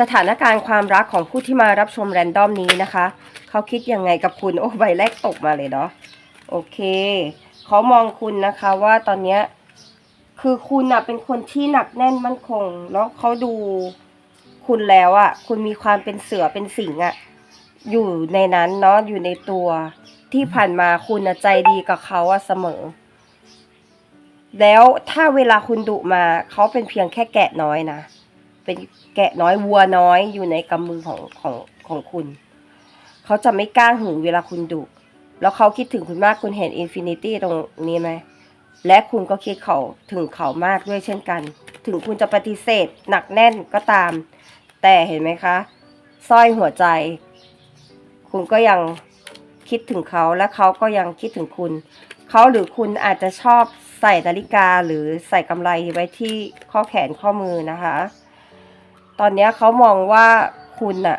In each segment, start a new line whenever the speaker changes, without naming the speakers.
สถานการณ์ความรักของผู้ที่มารับชมแรนดอมนี้นะคะ เขาคิดยังไงกับคุณ โอ้ใบแรกตกมาเลยเนาะโอเค เขามองคุณนะคะว่าตอนเนี้ยคือคุณอะเป็นคนที่หนักแน่นมั่นคง แล้วเขาดูคุณแล้วอะคุณมีความเป็นเสือเป็นสิงอะอยู่ในนั้นเนาะอยู่ในตัวที่ผ่านมาคุณอะใจดีกับเขาอะเสมอ แล้วถ้าเวลาคุณดุมาเขาเป็นเพียงแค่แกะน้อยนะ เป็นแกะน้อยวัวน้อยอยู่ในกำมือของของของคุณ เขาจะไม่กล้าหึงเวลาคุณดุ แล้วเขาคิดถึงคุณมากคุณเห็นอินฟินิตี้ตรงนี้ไหม และคุณก็คิดเขาถึงเขามากด้วยเช่นกัน ถึงคุณจะปฏิเสธหนักแน่นก็ตาม แต่เห็นไหมคะสร้อยหัวใจ คุณก็ยังคิดถึงเขาและเขาก็ยังคิดถึงคุณ เขาหรือคุณอาจจะชอบใส่นาฬิกาหรือใส่กำไรไว้ที่ข้อแขนข้อมือนะคะ ตอนนี้เขามองว่าคุณอะ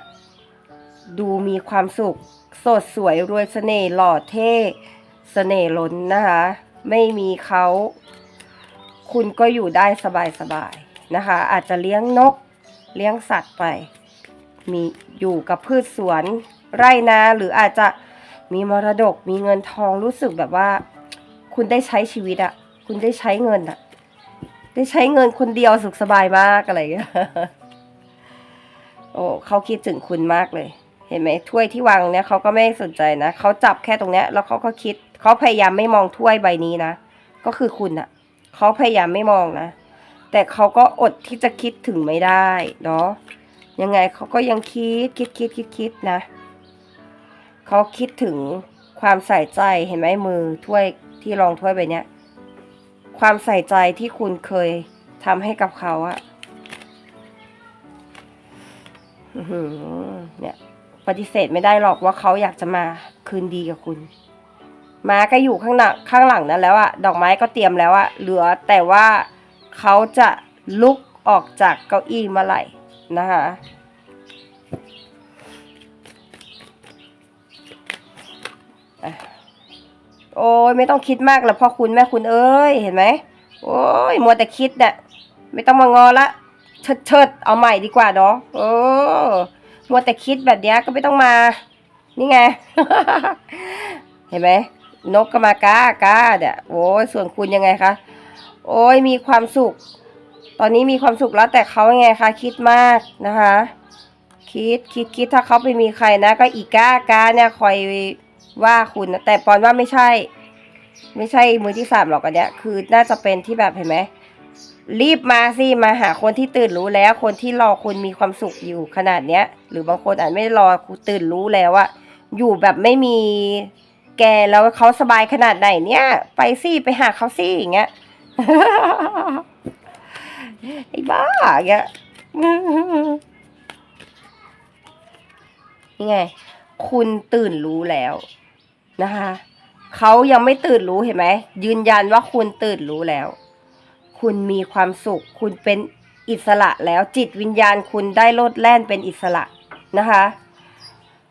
ดูมีความสุข สดสวยรวยเสน่ห์หล่อเท่เสน่ห์ล้นนะคะ ไม่มีเขาคุณก็อยู่ได้สบายๆนะคะ อาจจะเลี้ยงนก เลี้ยงสัตว์ไป มีอยู่กับพืชสวนไร่นาหรืออาจจะมีมรดกมีเงินทองรู้สึกแบบว่า คุณได้ใช้ชีวิตอะคุณได้ใช้เงินอะได้ใช้เงินคนเดียวสุขสบายมากอะไรอย่างเงี้ย โอ้เขาคิดถึงคุณมากเลย เห็นไหมถ้วยที่วางเนี่ยเขาก็ไม่สนใจนะเขาจับแค่ตรงเนี้ยแล้วเขาก็คิดเขาพยายามไม่มองถ้วยใบนี้นะก็คือคุณอะเขาพยายามไม่มองนะ แต่เขาก็อดที่จะคิดถึงไม่ได้เนาะยังไงเขาก็ยังคิดคิดคิดคิดคิดนะเขาคิดถึงความใส่ใจเห็นไหมมือถ้วยที่รองถ้วยใบเนี้ยความใส่ใจที่คุณเคยทำให้กับเขาอะ เนี่ยปฏิเสธไม่ได้หรอกว่าเขาอยากจะมาคืนดีกับคุณ มาก็อยู่ข้างหน้าข้างหลังนั้นแล้วอะดอกไม้ก็เตรียมแล้วอะเหลือแต่ว่าเขาจะลุกออกจากเก้าอี้เมื่อไหร่นะคะโอ้ยไม่ต้องคิดมากหรอกพ่อคุณแม่คุณเอ้ยเห็นไหมโอ้ยมัวแต่คิดเนี่ยไม่ต้องมางอละ เชิดเชิดเอาใหม่ดีกว่าเนาะโอ้มัวแต่คิดแบบเนี้ยก็ไม่ต้องมา นี่ไง เห็นไหมนกก็มากากาเนี่ยโอ้ยส่วนคุณยังไงคะโอ้ยมีความสุข ตอนนี้มีความสุขแล้วแต่เขายังไงคะคิดมากนะคะ คิดคิดคิดถ้าเขาไปมีใครนะ ก็อีกากาเนี่ยคอยว่าคุณนะแต่ปอนว่าไม่ใช่ ไม่ใช่มือที่สามหรอกอันเนี้ยคือน่าจะเป็นที่แบบเห็นไหม รีบมาสิมาหาคนที่ตื่นรู้แล้ว คนที่รอคุณมีความสุขอยู่ขนาดเนี้ย หรือบางคนอาจไม่รอคุณตื่นรู้แล้วอะอยู่แบบไม่มีแกแล้วเขาสบายขนาดไหนเนี่ย ไปสิไปหาเขาสิอย่างเงี้ยไอ้บ้าอย่างเงี้ยนี่ไง คุณตื่นรู้แล้วนะคะเขายังไม่ตื่นรู้เห็นไหมยืนยันว่าคุณตื่นรู้แล้ว คุณมีความสุข คุณเป็นอิสระแล้วจิตวิญญาณคุณได้โลดแล่นเป็นอิสระนะคะ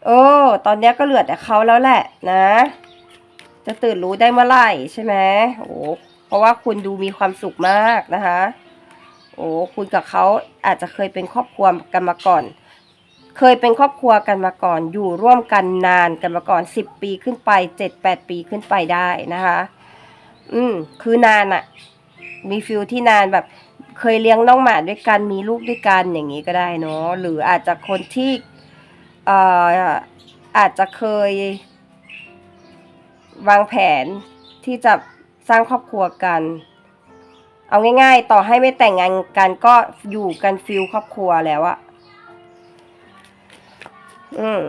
โอ้ตอนนี้ก็เหลือแต่เขาแล้วแหละนะ จะตื่นรู้ได้เมื่อไหร่ใช่ไหมโอ้เพราะว่าคุณดูมีความสุขมากนะคะ โอ้คุณกับเขาอาจจะเคยเป็นครอบครัวกันมาก่อน เคยเป็นครอบครัวกันมาก่อน อยู่ร่วมกันนานกันมาก่อนสิบปีขึ้นไปเจ็ดแปดปีขึ้นไปได้นะคะ อืมคือนานอะ มีฟิลที่นานแบบเคยเลี้ยงน้องหมาด้วยกันมีลูกด้วยกันอย่างนี้ก็ได้เนาะหรืออาจจะคนที่เอ่ออาจจะเคยวางแผนที่จะสร้างครอบครัวกัน เอาง่าย ๆ ต่อให้ไม่แต่งงานกันก็อยู่กันฟิลครอบครัวแล้วอะอืม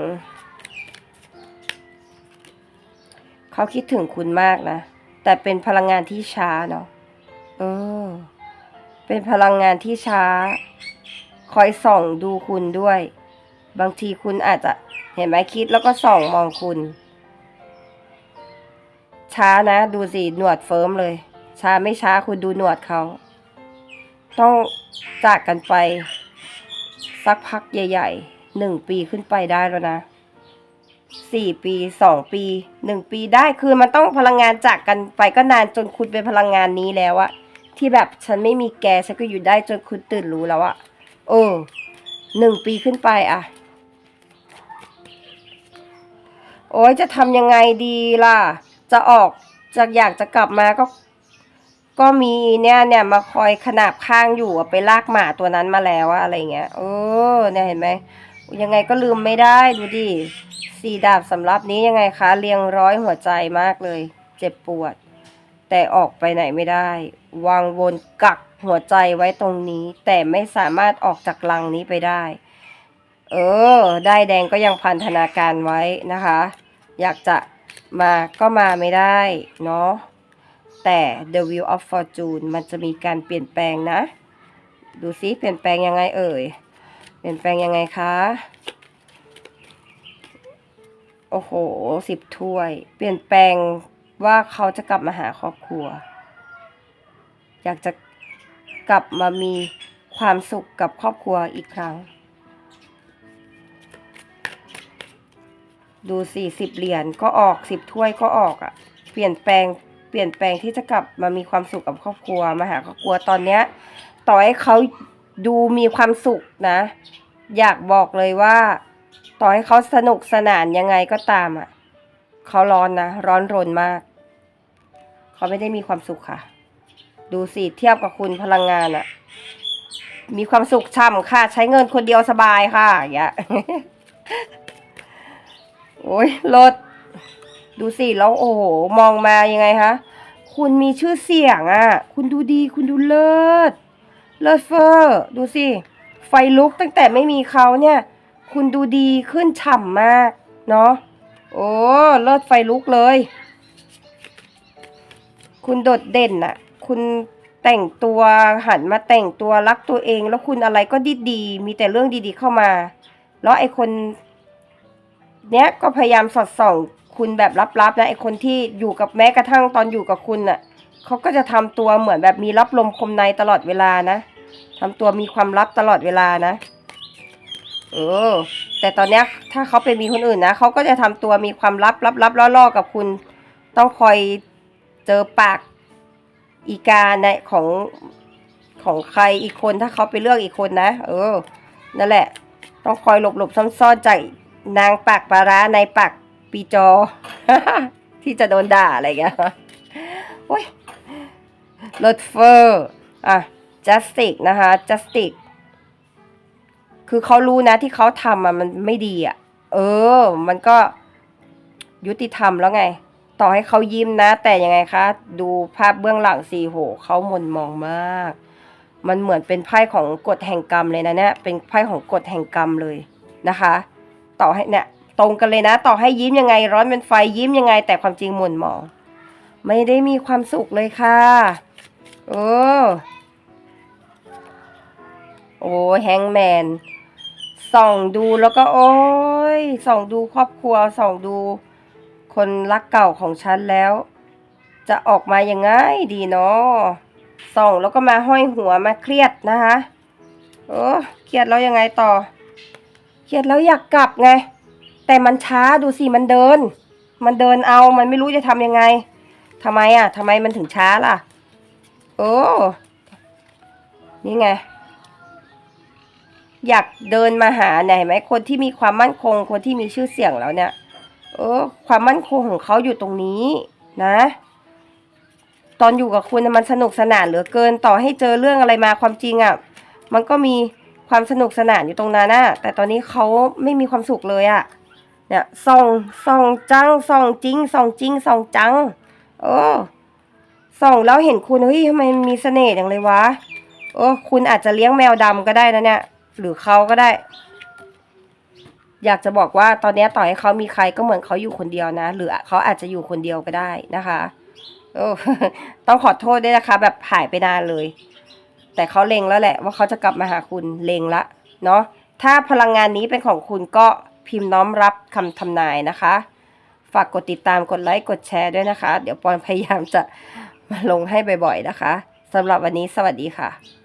เขาคิดถึงคุณมากนะ แต่เป็นพลังงานที่ช้าเนาะ ออเป็นพลังงานที่ช้า คอยส่องดูคุณด้วย บางทีคุณอาจจะเห็นไหมคิดแล้วก็ส่องมองคุณ ช้านะดูสิหนวดเฟิร์มเลย ช้าไม่ช้าคุณดูหนวดเขา ต้องจากกันไป สักพักใหญ่ๆหนึ่งปีขึ้นไปได้แล้วนะสี่ปีสองปีหนึ่งปีได้คือมันต้องพลังงานจากกันไปก็นานจนคุณเป็นพลังงานนี้แล้วอะ ที่แบบฉันไม่มีแกฉันก็อยู่ได้จนคุณตื่นรู้แล้วอะเออหนึ่งปีขึ้นไปอะโอ้ยจะทำยังไงดีล่ะ จะออกจะอยากจะกลับมาก็ ก็มีเนี่ยเนี่ยมาคอยขนาบข้างอยู่ไปลากหมาตัวนั้นมาแล้วอะอะไรเงี้ยเออเนี่ยเห็นไหมยังไงก็ลืมไม่ได้ดูดิสี่ดาบสำรับนี้ยังไงคะ เรียงร้อยหัวใจมากเลย เจ็บปวด แต่ออกไปไหนไม่ได้ วางวนกักหัวใจไว้ตรงนี้ แต่ไม่สามารถออกจากลังนี้ไปได้ เออ ได้แดงก็ยังพันธนาการไว้นะคะ อยากจะมาก็มาไม่ได้เนาะ แต่ The Wheel of Fortune มันจะมีการเปลี่ยนแปลงนะ ดูซิเปลี่ยนแปลงยังไงเอ่ย เปลี่ยนแปลงยังไงคะ โอ้โหสิบถ้วย เปลี่ยนแปลง ว่าเขาจะกลับมาหาครอบครัว อยากจะกลับมามีความสุขกับครอบครัวอีกครั้ง ดูสี่สิบเหรียญก็ออกสิบถ้วยก็ออกอะ่ะ เปลี่ยนแปลงเปลี่ยนแปลงที่จะกลับมามีความสุขกับครอบครัวมาหาครอบครัวตอนเนี้ย ต่อให้เขาดูมีความสุขนะ อยากบอกเลยว่า ต่อให้เขาสนุกสนานยังไงก็ตามอะเขาร้อนนะ ร้อนรนมาก เขาไม่ได้มีความสุขค่ะ ดูสิเทียบกับคุณพลังงานอะมีความสุขช่ำค่ะ ใช้เงินคนเดียวสบายค่ะอย่าโอ้ยรถดูสิแล้วโอ้โหมองมายังไงคะคุณมีชื่อเสียงอะ่ะ คุณดูดี คุณดูเลิศ เลิศเฟอร์ ดูสิ ไฟลุกตั้งแต่ไม่มีเขาเนี่ย คุณดูดีขึ้นฉ่ำมาก เนาะ โอ้ เลิศไฟลุกเลย คุณโดดเด่นน่ะคุณแต่งตัวหันมาแต่งตัวรักตัวเอง แล้วคุณอะไรก็ดีดีๆมีแต่เรื่องดีๆเข้ามา แล้วไอ้คน เนี้ยก็พยายามสอดส่อง คุณแบบลับๆนะไอ้คนที่อยู่กับแม้กระทั่งตอนอยู่กับคุณน่ะเขาก็จะทำตัวเหมือนแบบมีรับลมคมในตลอดเวลานะทำตัวมีความลับตลอดเวลานะเออ แต่ตอนเนี้ยถ้าเขาไปมีคนอื่นนะเขาก็จะทำตัวมีความลับลับลับล่อๆกับคุณ ต้องคอย เจอปากอีกาในของของใครอีกคนถ้าเขาไปเลือกอีกคนนะ เออ นั่นแหละ ต้องคอยหลบหลบๆซ่อนๆจนางปากปลาร้าในปากปีจอ ที่จะโดนด่าอะไรเงี้ยโอ้ยรถเฟอร์อะจัสติกนะคะจัสติกคือเขารู้นะที่เขาทำอะมันไม่ดีอะ เออ มันก็ยุติธรรมแล้วไง ต่อให้เขายิ้มนะ แต่ยังไงคะ ดูภาพเบื้องหลังสีโหเขาหม่นมองมาก มันเหมือนเป็นไพ่ของกฎแห่งกรรมเลยนะเนี่ยเป็นไพ่ของกฎแห่งกรรมเลยนะคะ ต่อให้เนี่ยตรงกันเลยนะ ต่อให้ยิ้มยังไง ร้อนเป็นไฟยิ้มยังไง แต่ความจริงหม่นมอง ไม่ได้มีความสุขเลยค่ะเออโอ้แฮงแมนส่องดูแล้วก็โอ้ยส่องดูครอบครัวส่องดู คนรักเก่าของฉันแล้ว จะออกมายังไงดีเนาะส่องแล้วก็มาห้อยหัวมาเครียดนะคะโอ้เครียดแล้วยังไงต่อ เครียดแล้วอยากกลับไง แต่มันช้าดูสิมันเดิน มันเดินเอามันไม่รู้จะทำยังไงทำไมอะทำไมมันถึงช้าล่ะ โอ้นี่ไง อยากเดินมาหาเนี่ยเห็นไหมคนที่มีความมั่นคง คนที่มีชื่อเสียงแล้วเนี่ย เออ ความมั่นคงของเขาอยู่ตรงนี้นะ ตอนอยู่กับคุณมันสนุกสนานเหลือเกินต่อให้เจอเรื่องอะไรมาความจริงอะ่ะ มันก็มีความสนุกสนานอยู่ตรงนั้นนะแต่ตอนนี้เขาไม่มีความสุขเลยอะ่ะ เนี่ยส่องส่องจังส่องจริงส่องจริงส่องจัง เออส่องแล้วเห็นคุณเฮ้ยทำไมมีเสน่ห์อย่างเลยวะ เออ คุณอาจจะเลี้ยงแมวดำก็ได้นะเนี่ย หรือเขาก็ได้ อยากจะบอกว่าตอนนี้ต่อให้เขามีใครก็เหมือนเขาอยู่คนเดียวนะ หรือเขาอาจจะอยู่คนเดียวก็ได้นะคะโอ้ต้องขอโทษด้วยนะคะ แบบหายไปนานเลย แต่เขาเล็งแล้วแหละ ว่าเขาจะกลับมาหาคุณเล็งละเนาะถ้าพลังงานนี้เป็นของคุณก็พิมพ์น้อมรับคำทำนายนะคะ ฝากกดติดตามกดไลค์กดแชร์ด้วยนะคะ เดี๋ยวปอนพยายามจะมาลงให้บ่อยๆนะคะสำหรับวันนี้สวัสดีค่ะ